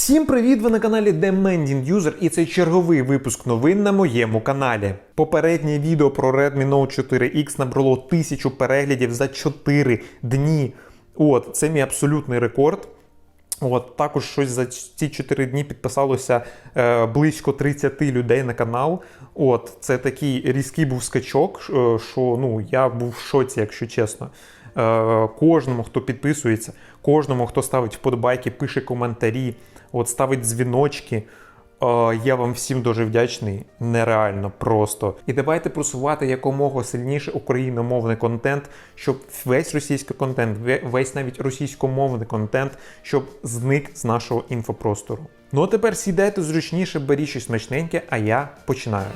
Всім привіт! Ви на каналі Demanding User і це черговий випуск новин на моєму каналі. Попереднє відео про Redmi Note 4X набрало тисячу переглядів за 4 дні. От, це мій абсолютний рекорд. От також щось за ці 4 дні підписалося е, близько 30 людей на канал. От це такий різкий був скачок, е, що ну я був в шоці, якщо чесно. Е, кожному, хто підписується, кожному, хто ставить вподобайки, пише коментарі, от ставить дзвіночки. Е, Я вам всім дуже вдячний, нереально просто. І давайте просувати якомога сильніше україномовний контент, щоб весь російський контент, ве- весь навіть російськомовний контент, щоб зник з нашого інфопростору. Ну а тепер сідайте зручніше, беріть щось смачненьке, а я починаю.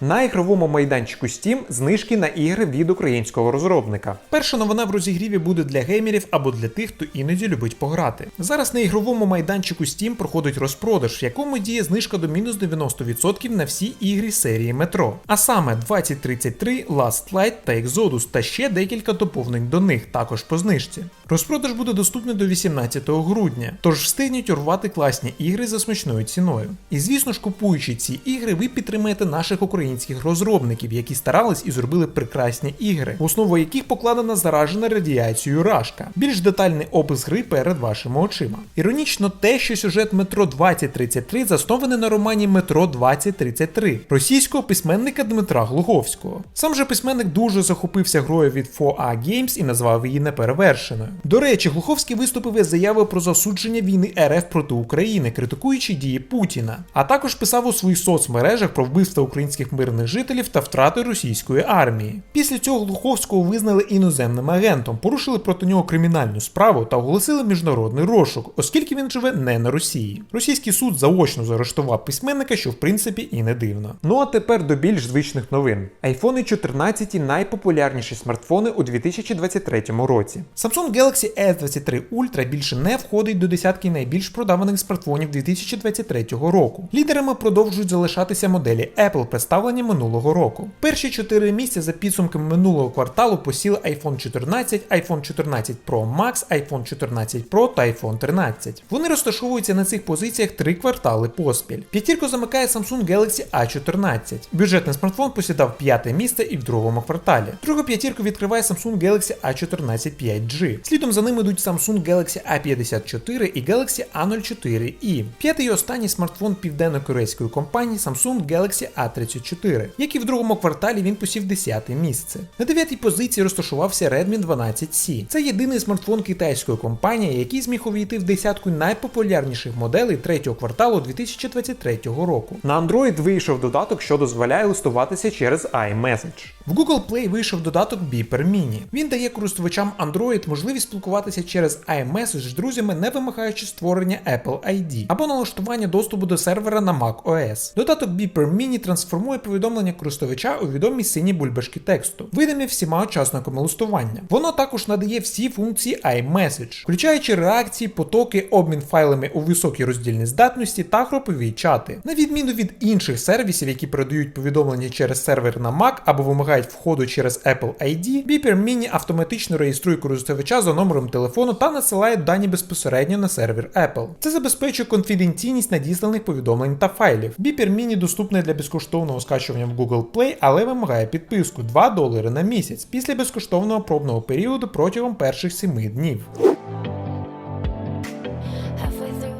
На ігровому майданчику Steam знижки на ігри від українського розробника. Перша новина в розігріві буде для геймерів або для тих, хто іноді любить пограти. Зараз на ігровому майданчику Steam проходить розпродаж, в якому діє знижка до мінус 90% на всі ігри серії Метро. А саме 2033, Last Light та Exodus, та ще декілька доповнень до них, також по знижці. Розпродаж буде доступний до 18 грудня, тож встигніть урвати класні ігри за смачною ціною. І звісно ж, купуючи ці ігри, ви підтримаєте наших українських розробників, які старались і зробили прекрасні ігри, в основу яких покладена заражена радіацією рашка. Більш детальний опис гри перед вашими очима. Іронічно те, що сюжет Метро 2033 заснований на романі Метро 2033 російського письменника Дмитра Глуховського. Сам же письменник дуже захопився грою від 4A Games і назвав її неперевершеною. До речі, Глуховський виступив із заявою про засудження війни РФ проти України, критикуючи дії Путіна, а також писав у своїх соцмережах про вбивство українських мирних жителів та втрати російської армії. Після цього Глуховського визнали іноземним агентом, порушили проти нього кримінальну справу та оголосили міжнародний розшук, оскільки він живе не на Росії. Російський суд заочно заарештував письменника, що в принципі і не дивно. Ну а тепер до більш звичних новин. iPhone 14 найпопулярніші смартфони у 2023 році. Samsung Galaxy S23 Ultra більше не входить до десятки найбільш продаваних смартфонів 2023 року. Лідерами продовжують залишатися моделі Apple, представлені минулого року. Перші чотири місця за підсумками минулого кварталу посіли iPhone 14, iPhone 14 Pro Max, iPhone 14 Pro та iPhone 13. Вони розташовуються на цих позиціях три квартали поспіль. П'ятірку замикає Samsung Galaxy A14. Бюджетний смартфон посідав п'яте місце і в другому кварталі. Другу п'ятірку відкриває Samsung Galaxy A14 5G. Слідом за ним йдуть Samsung Galaxy A54 і Galaxy A04i. П'ятий і останній смартфон південно-корейської компанії Samsung Galaxy A34, як і в другому кварталі він посів 10 місце. На дев'ятій позиції розташувався Redmi 12C. Це єдиний смартфон китайської компанії, який зміг увійти в десятку найпопулярніших моделей третього кварталу 2023 року. На Android вийшов додаток, що дозволяє листуватися через iMessage. В Google Play вийшов додаток Beeper Mini. Він дає користувачам Android можливість спілкуватися через iMessage з друзями, не вимагаючи створення Apple ID або налаштування доступу до сервера на Mac OS. Додаток Beeper Mini трансформує повідомлення користувача у відомі сині бульбашки тексту, видимі всіма учасниками листування. Воно також надає всі функції iMessage, включаючи реакції, потоки, обмін файлами у високій роздільній здатності та групові чати. На відміну від інших сервісів, які передають повідомлення через сервер на Mac або вимагають входу через Apple ID, Beeper Mini автоматично реєструє користувача за номером телефону та насилає дані безпосередньо на сервер Apple. Це забезпечує конфіденційність надісланих повідомлень та файлів. Beeper Mini доступний для безкоштовного скачування в Google Play, але вимагає підписку 2 долари на місяць після безкоштовного пробного періоду протягом перших 7 днів.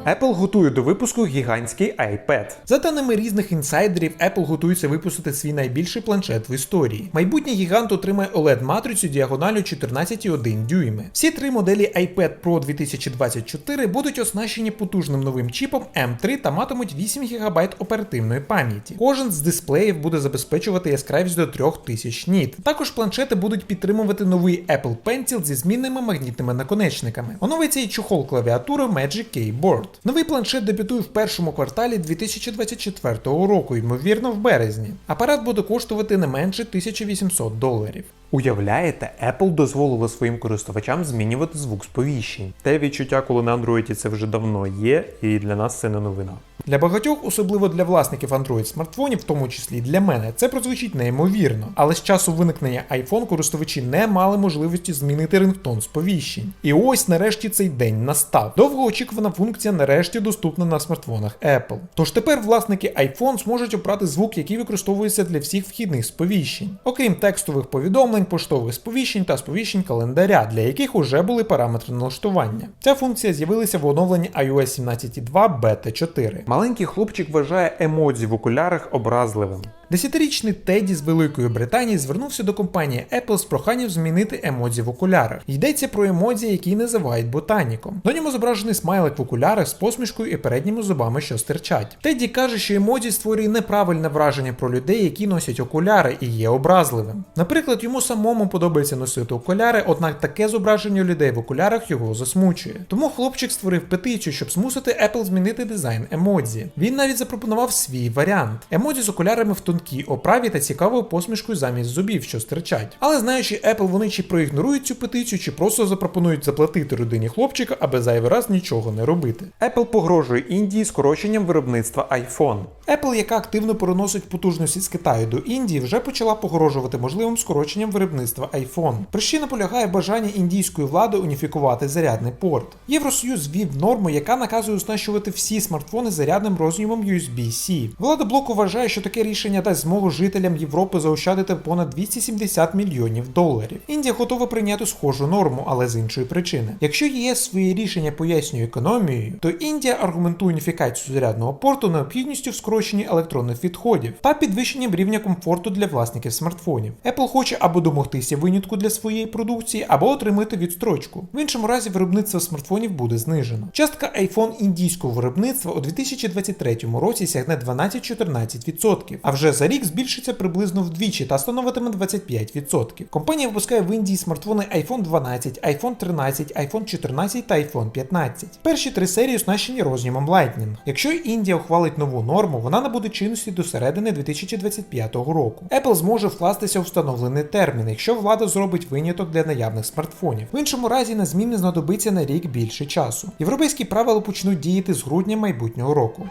Apple готує до випуску гігантський iPad. За даними різних інсайдерів, Apple готується випустити свій найбільший планшет в історії. Майбутній гігант отримає oled матрицю діагоналю 14,1 дюйми. Всі три моделі iPad Pro 2024 будуть оснащені потужним новим чіпом M3 та матимуть 8 ГБ оперативної пам'яті. Кожен з дисплеїв буде забезпечувати яскравість до 3000 ніт. Також планшети будуть підтримувати новий Apple Pencil зі змінними магнітними наконечниками. Оновиться і чохол клавіатури Magic Keyboard. Новий планшет дебютує в першому кварталі 2024 року, ймовірно, в березні. Апарат буде коштувати не менше 1800 доларів. Уявляєте, Apple дозволила своїм користувачам змінювати звук сповіщень. Те відчуття, коли на Android це вже давно є, і для нас це не новина. Для багатьох, особливо для власників Android смартфонів, в тому числі для мене, це прозвучить неймовірно. Але з часу виникнення iPhone користувачі не мали можливості змінити рингтон сповіщень. І ось нарешті цей день настав. Довгоочікувана функція нарешті доступна на смартфонах Apple. Тож тепер власники iPhone зможуть обрати звук, який використовується для всіх вхідних сповіщень, окрім текстових повідомлень, поштових сповіщень та сповіщень календаря, для яких уже були параметри налаштування. Ця функція з'явилася в оновленні iOS 17.2 Beta 4. Маленький хлопчик вважає емодзі в окулярах образливим. Десятирічний Теді з Великої Британії звернувся до компанії Apple з проханням змінити емодзі в окулярах. Йдеться про емодзі, які називають ботаніком. На ньому зображений смайлик в окулярах з посмішкою і передніми зубами, що стирчать. Теді каже, що емодзі створює неправильне враження про людей, які носять окуляри і є образливим. Наприклад, йому самому подобається носити окуляри, однак таке зображення людей в окулярах його засмучує. Тому хлопчик створив петицію, щоб змусити Apple змінити дизайн емодзі. Він навіть запропонував свій варіант: емодзі з окулярами в тонкій оправі та цікавою посмішкою замість зубів, що стирчать. Але знаючи Apple, вони чи проігнорують цю петицію, чи просто запропонують заплатити родині хлопчика, аби зайвий раз нічого не робити. Apple погрожує Індії скороченням виробництва iPhone. Apple, яка активно переносить потужності з Китаю до Індії, вже почала погрожувати можливим скороченням виробництва iPhone. Причина полягає в бажанні індійської влади уніфікувати зарядний порт. Євросоюз ввів норму, яка наказує оснащувати всі смартфони зарядним роз'ємом USB-C. Влада блоку вважає, що таке рішення дасть змогу жителям Європи заощадити понад 270 мільйонів доларів. Індія готова прийняти схожу норму, але з іншої причини. Якщо ЄС своє рішення пояснює економією, то Індія аргументує уніфікацію зарядного порту необхідністю в скороченні електронних відходів та підвищенням рівня комфорту для власників смартфонів. Apple хоче або домогтися винятку для своєї продукції, або отримати відстрочку. В іншому разі виробництво смартфонів буде знижено. Частка iPhone індійського виробництва у 2023 році сягне 12-14%, а вже за рік збільшиться приблизно вдвічі та становитиме 25%. Компанія випускає в Індії смартфони iPhone 12, iPhone 13, iPhone 14 та iPhone 15. Перші три серії оснащені роз'ємом Lightning. Якщо Індія ухвалить нову норму, вона набуде чинності до середини 2025 року. Apple зможе вкластися у встановлений термін, якщо влада зробить виняток для наявних смартфонів. В іншому разі на зміни знадобиться на рік більше часу. Європейські правила почнуть діяти з грудня майбутнього року.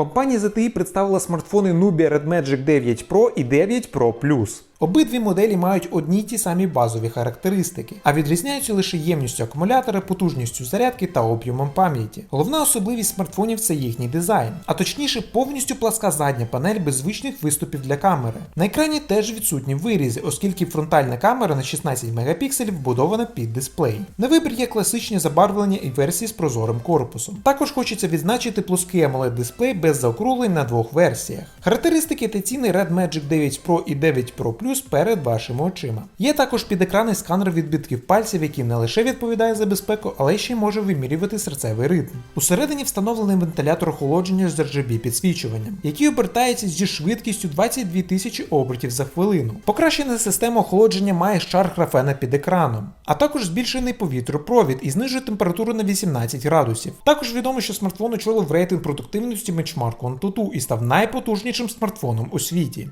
Компанія ZTE представила смартфони Nubia Red Magic 9 Pro і 9 Pro Plus. Обидві моделі мають одні ті самі базові характеристики, а відрізняються лише ємністю акумулятора, потужністю зарядки та об'ємом пам'яті. Головна особливість смартфонів це їхній дизайн, а точніше повністю пласка задня панель без звичних виступів для камери. На екрані теж відсутні вирізи, оскільки фронтальна камера на 16 мегапікселів вбудована під дисплей. На вибір є класичні забарвлення і версії з прозорим корпусом. Також хочеться відзначити плоский AMOLED дисплей без заокруглень на двох версіях. Характеристики та ціни Red Magic 9 Pro і 9 Pro Plus перед вашими очима. Є також підекранний сканер відбитків пальців, який не лише відповідає за безпеку, але ще й може вимірювати серцевий ритм. Усередині встановлений вентилятор охолодження з RGB підсвічуванням, який обертається зі швидкістю 22 тисячі обертів за хвилину. Покращена система охолодження має шар графена під екраном, а також збільшений повітропровід і знижує температуру на 18 градусів. Також відомо, що смартфон очолив рейтинг продуктивності бенчмарку Antutu і став найпотужнішим смартфоном у світі.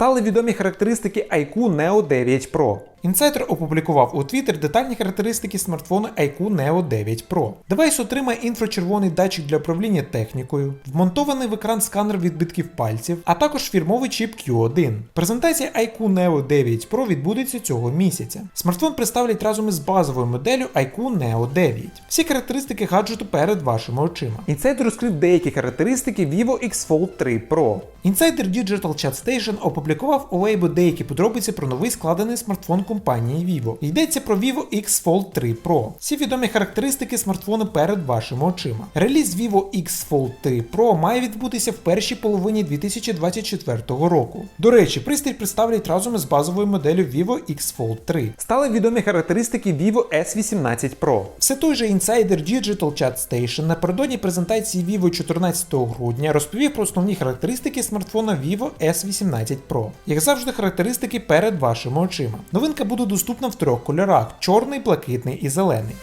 Стали відомі характеристики IQ Neo 9 Pro. Інсайдер опублікував у Twitter детальні характеристики смартфону IQ Neo 9 Pro. Девайс отримає інфрачервоний датчик для управління технікою, вмонтований в екран сканер відбитків пальців, а також фірмовий чіп Q1. Презентація IQ Neo 9 Pro відбудеться цього місяця. Смартфон представлять разом із базовою моделлю IQ Neo 9. Всі характеристики гаджету перед вашими очима. Інсайдер розкрив деякі характеристики Vivo X Fold 3 Pro. Інсайдер Digital Chat Station опублікував у Weibo деякі подробиці про новий складений смартфон компанії Vivo. Йдеться про Vivo X Fold 3 Pro. Всі відомі характеристики смартфону перед вашими очима. Реліз Vivo X Fold 3 Pro має відбутися в першій половині 2024 року. До речі, пристрій представлять разом із базовою моделлю Vivo X Fold 3. Стали відомі характеристики Vivo S18 Pro. Все той же інсайдер Digital Chat Station напередодні презентації Vivo 14 грудня розповів про основні характеристики смартфона Vivo S18 Pro. Як завжди, характеристики перед вашими очима. Новинка буде доступна в трьох кольорах: чорний, блакитний і зелений.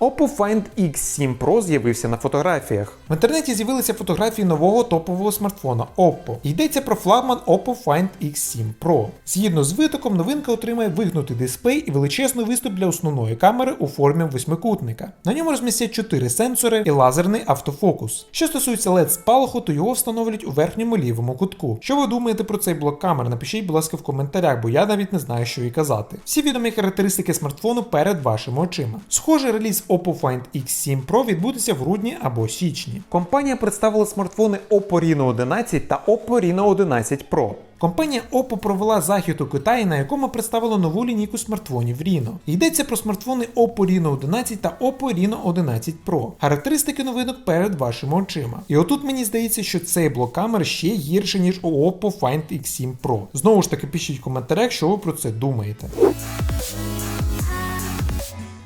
Oppo Find X7 Pro з'явився на фотографіях. В інтернеті з'явилися фотографії нового топового смартфона Oppo. Йдеться про флагман Oppo Find X7 Pro. Згідно з витоком, новинка отримає вигнутий дисплей і величезний виступ для основної камери у формі восьмикутника. На ньому розмістять 4 сенсори і лазерний автофокус. Що стосується LED спалаху, то його встановлять у верхньому лівому кутку. Що ви думаєте про цей блок камер? Напишіть, будь ласка, в коментарях, бо я навіть не знаю, що і казати. Всі відомі характеристики смартфону перед вашими очима. Схожий реліз Oppo Find X7 Pro відбудеться в грудні або січні. Компанія представила смартфони Oppo Reno 11 та Oppo Reno 11 Pro. Компанія Oppo провела захід у Китаї, на якому представила нову лінійку смартфонів Reno. Йдеться про смартфони Oppo Reno 11 та Oppo Reno 11 Pro. Характеристики новинок перед вашими очима. І отут мені здається, що цей блок камер ще гірше, ніж у Oppo Find X7 Pro. Знову ж таки, пишіть в коментарях, що ви про це думаєте.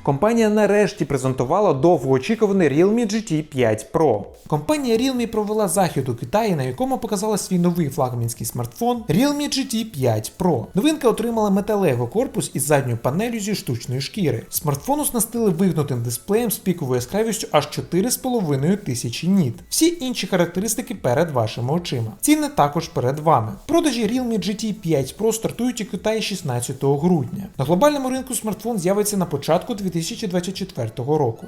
Компанія нарешті презентувала довгоочікуваний Realme GT 5 Pro. Компанія Realme провела захід у Китаї, на якому показала свій новий флагманський смартфон Realme GT 5 Pro. Новинка отримала металевий корпус із задньою панелю зі штучної шкіри. Смартфон оснастили вигнутим дисплеєм з піковою яскравістю аж 4,5 тисячі ніт. Всі інші характеристики перед вашими очима. Ціни також перед вами. Продажі Realme GT 5 Pro стартують у Китаї 16 грудня. На глобальному ринку смартфон з'явиться на початку 2024 року.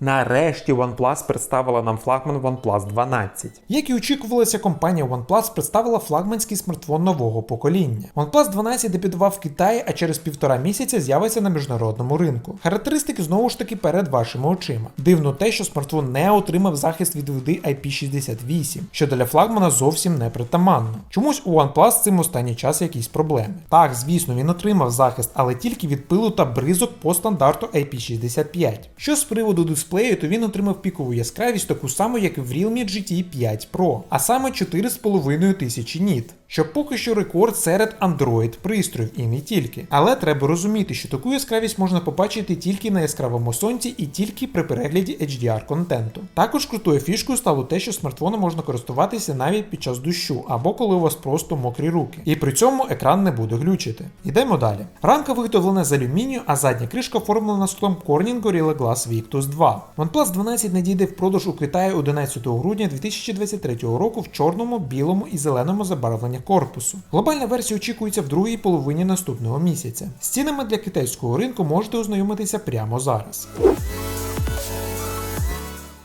Нарешті OnePlus представила нам флагман OnePlus 12. Як і очікувалося, компанія OnePlus представила флагманський смартфон нового покоління. OnePlus 12 дебютував в Китаї, а через півтора місяця з'явиться на міжнародному ринку. Характеристики знову ж таки перед вашими очима. Дивно те, що смартфон не отримав захист від води IP68, що для флагмана зовсім не притаманно. Чомусь у OnePlus цим останній час якісь проблеми. Так, звісно, він отримав захист, але тільки від пилу та бризок по стандарту IP65. Що з приводу дисплею, то він отримав пікову яскравість таку саму, як і в Realme GT 5 Pro, а саме 4,5 тисячі ніт. Що поки що рекорд серед Android пристроїв і не тільки. Але треба розуміти, що таку яскравість можна побачити тільки на яскравому сонці і тільки при перегляді HDR контенту. Також крутою фішкою стало те, що смартфоном можна користуватися навіть під час дощу або коли у вас просто мокрі руки. І при цьому екран не буде глючити. Йдемо далі. Рамка виготовлена з алюмінію, а задня кришка оформлена склом Corning Gorilla Glass Victus 2. OnePlus 12 надійде в продаж у Китаї 11 грудня 2023 року в чорному, білому і зеленому забарвленні корпусу. Глобальна версія очікується в другій половині наступного місяця. З цінами для китайського ринку можете ознайомитися прямо зараз.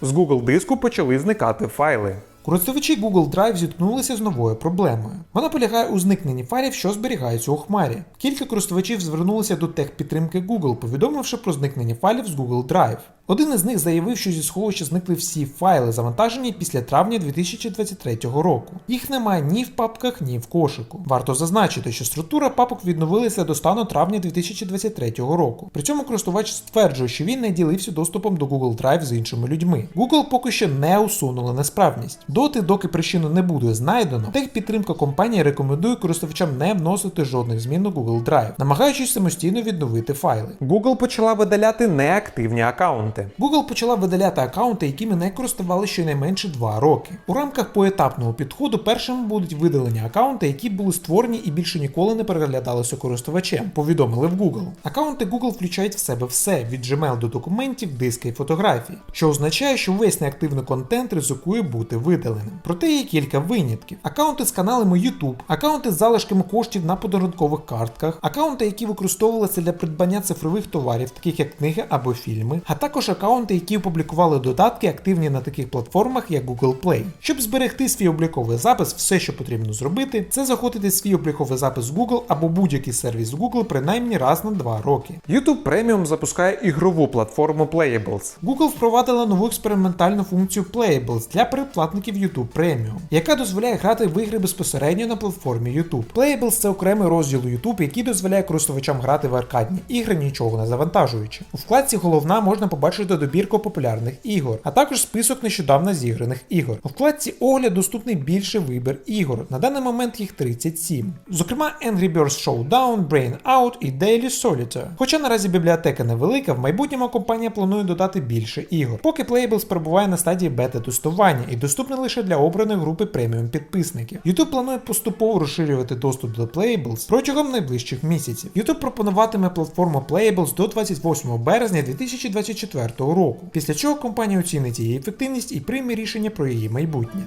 З Google диску почали зникати файли. Користувачі Google Drive зіткнулися з новою проблемою. Вона полягає у зникненні файлів, що зберігаються у хмарі. Кілька користувачів звернулися до техпідтримки Google, повідомивши про зникнення файлів з Google Drive. Один із них заявив, що зі сховища зникли всі файли, завантажені після травня 2023 року. Їх немає ні в папках, ні в кошику. Варто зазначити, що структура папок відновилася до стану травня 2023 року. При цьому користувач стверджує, що він не ділився доступом до Google Drive з іншими людьми. Google поки що не усунули несправність. Доти, доки причину не буде знайдено, техпідтримка компанії рекомендує користувачам не вносити жодних змін у Google Drive, намагаючись самостійно відновити файли. Google почала видаляти неактивні аккаунти. Google почала видаляти аккаунти, якими не користували щонайменше 2 роки. У рамках поетапного підходу першими будуть видалені аккаунти, які були створені і більше ніколи не переглядалися користувачем. Повідомили в Google. Аккаунти Google включають в себе все від Gmail до документів, диска і фотографій, що означає, що весь неактивний контент ризикує бути видаленим. Проте є кілька винятків: аккаунти з каналами YouTube, аккаунти з залишками коштів на подарункових картках, аккаунти, які використовувалися для придбання цифрових товарів, таких як книги або фільми, а також аккаунти, які опублікували додатки, активні на таких платформах, як Google Play. Щоб зберегти свій обліковий запис, все, що потрібно зробити, це заходити свій обліковий запис в Google або будь-який сервіс Google принаймні раз на 2 роки. YouTube Premium запускає ігрову платформу Playables. Google впровадила нову експериментальну функцію Playables для передплатників YouTube Premium, яка дозволяє грати в ігри безпосередньо на платформі YouTube. Playables це окремий розділ YouTube, який дозволяє користувачам грати в аркадні ігри, нічого не завантажуючи. У вкладці головна можна побачити побачите добірку популярних ігор, а також список нещодавно зіграних ігор. У вкладці огляд доступний більший вибір ігор. На даний момент їх 37. Зокрема, Angry Birds Showdown, Brain Out і Daily Solitaire. Хоча наразі бібліотека невелика, в майбутньому компанія планує додати більше ігор. Поки Playable перебуває на стадії бета-тестування і доступний лише для обраної групи преміум підписників. YouTube планує поступово розширювати доступ до Playables протягом найближчих місяців. YouTube пропонуватиме платформу Playables до 28 березня 2024 року, після чого компанія оцінить її ефективність і прийме рішення про її майбутнє.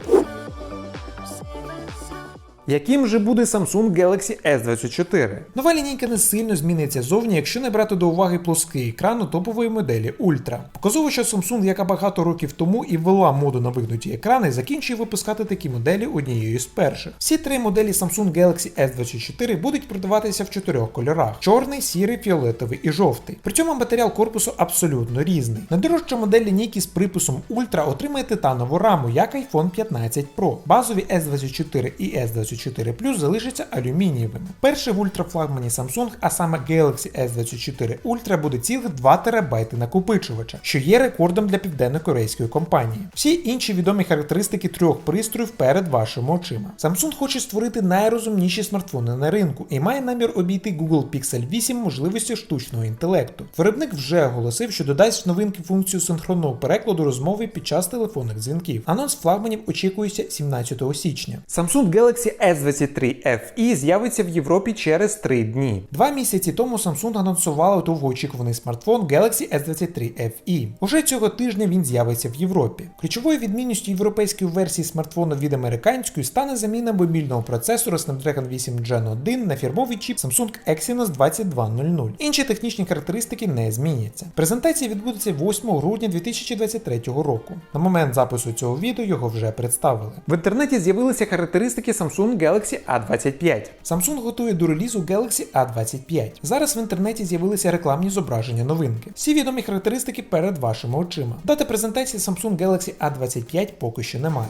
Яким же буде Samsung Galaxy S24? Нова лінійка не сильно зміниться зовні, якщо не брати до уваги плоский екран у топової моделі Ultra. Показово, що Samsung, яка багато років тому і ввела моду на вигнуті екрани, закінчує випускати такі моделі однією з перших. Всі три моделі Samsung Galaxy S24 будуть продаватися в чотирьох кольорах: чорний, сірий, фіолетовий і жовтий. При цьому матеріал корпусу абсолютно різний. Найдорожча модель лінійки з приписом Ultra отримає титанову раму, як iPhone 15 Pro. Базові S24 і S24 Plus залишаться алюмінієвими. Перший в ультрафлагмані Samsung, а саме Galaxy S24 Ultra буде цілих 2 ТБ накопичувача, що є рекордом для південно-корейської компанії. Всі інші відомі характеристики трьох пристроїв перед вашими очима. Samsung хоче створити найрозумніші смартфони на ринку і має намір обійти Google Pixel 8 можливості штучного інтелекту. Виробник вже оголосив, що додасть в новинки функцію синхронного перекладу розмови під час телефонних дзвінків. Анонс флагманів очікується 17 січня. Samsung Galaxy S23 FE з'явиться в Європі через 3 дні. Два місяці тому Samsung анонсувала довгоочікуваний смартфон Galaxy S23 FE. Уже цього тижня він з'явиться в Європі. Ключовою відмінністю європейської версії смартфону від американської стане заміна мобільного процесора Snapdragon 8 Gen 1 на фірмовий чіп Samsung Exynos 2200. Інші технічні характеристики не зміняться. Презентація відбудеться 8 грудня 2023 року. На момент запису цього відео його вже представили. В інтернеті з'явилися характеристики Samsung Galaxy A25. Samsung готує до релізу Galaxy A25. Зараз в інтернеті з'явилися рекламні зображення новинки. Всі відомі характеристики перед вашими очима. Дати презентації Samsung Galaxy A25 поки що немає.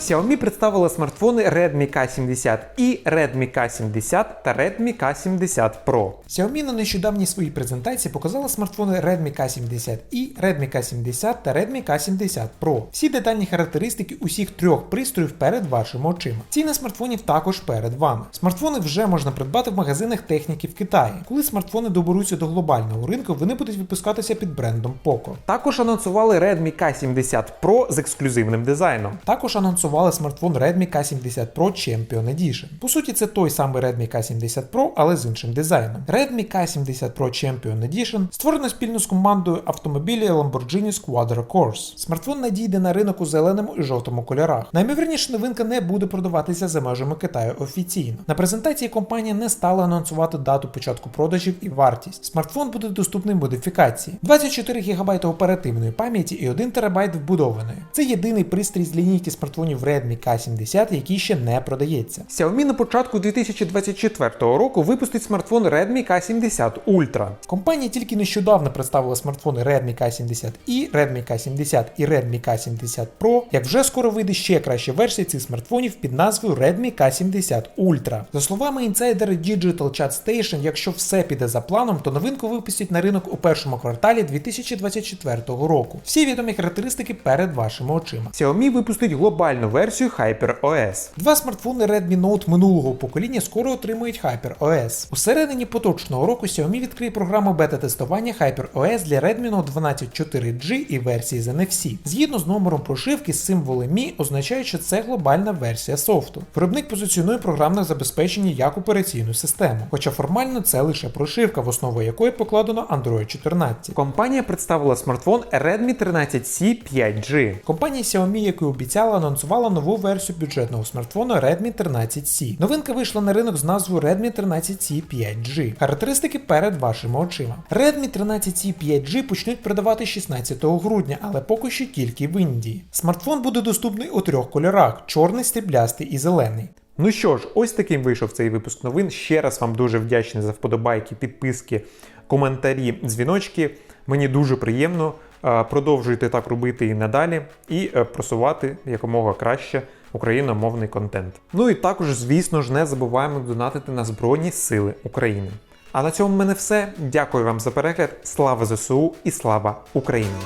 Xiaomi представила смартфони Redmi K70i, Redmi K70 та Redmi K70 Pro. Xiaomi на нещодавній своїй презентації показала смартфони Redmi K70i, Redmi K70 та Redmi K70 Pro. Всі детальні характеристики усіх трьох пристроїв перед вашими очима. Ціни смартфонів також перед вами. Смартфони вже можна придбати в магазинах техніки в Китаї. Коли смартфони доберуться до глобального ринку, вони будуть випускатися під брендом Poco. Також анонсували Redmi K70 Pro з ексклюзивним дизайном. Також анонсували смартфон Redmi K70 Pro Champion Edition. По суті, це той самий Redmi K70 Pro, але з іншим дизайном. Redmi K70 Pro Champion Edition створено спільно з командою автомобілів Lamborghini Squadra Corse. Смартфон надійде на ринок у зеленому і жовтому кольорах. Наймовірніше новинка не буде продаватися за межами Китаю офіційно. На презентації компанія не стала анонсувати дату початку продажів і вартість. Смартфон буде доступний в модифікації: 24 ГБ оперативної пам'яті і 1 ТБ вбудованої. Це єдиний пристрій з лінійки смартфонів Redmi K70, який ще не продається. Xiaomi на початку 2024 року випустить смартфон Redmi K70 Ultra. Компанія тільки нещодавно представила смартфони Redmi K70i, Redmi K70 і Redmi K70 Pro, як вже скоро вийде ще краща версія цих смартфонів під назвою Redmi K70 Ultra. За словами інсайдера Digital Chat Station, якщо все піде за планом, то новинку випустять на ринок у першому кварталі 2024 року. Всі відомі характеристики перед вашими очима. Xiaomi випустить глобальну версію HyperOS. Два смартфони Redmi Note минулого покоління скоро отримують HyperOS. У середині поточного року Xiaomi відкриє програму бета-тестування HyperOS для Redmi Note 12 4G і версії з NFC. Згідно з номером прошивки з символи Mi означає, що це глобальна версія софту. Виробник позиціонує програмне забезпечення як операційну систему, хоча формально це лише прошивка, в основу якої покладено Android 14. Компанія представила смартфон Redmi 13C 5G. Компанія Xiaomi, як і обіцяла, анонсувала нову версію бюджетного смартфону Redmi 13C. Новинка вийшла на ринок з назвою Redmi 13C 5G. Характеристики перед вашими очима. Redmi 13C 5G почнуть продавати 16 грудня, але поки що тільки в Індії. Смартфон буде доступний у трьох кольорах: чорний, стріблястий і зелений. Ну що ж, ось таким вийшов цей випуск новин. Ще раз вам дуже вдячний за вподобайки, підписки, коментарі, дзвіночки. Мені дуже приємно. Е, Продовжуйте так робити і надалі, і е, просувати якомога краще україномовний контент. Ну і також, звісно ж, не забуваємо донатити на Збройні Сили України. А на цьому в мене все. Дякую вам за перегляд. Слава ЗСУ і слава Україні!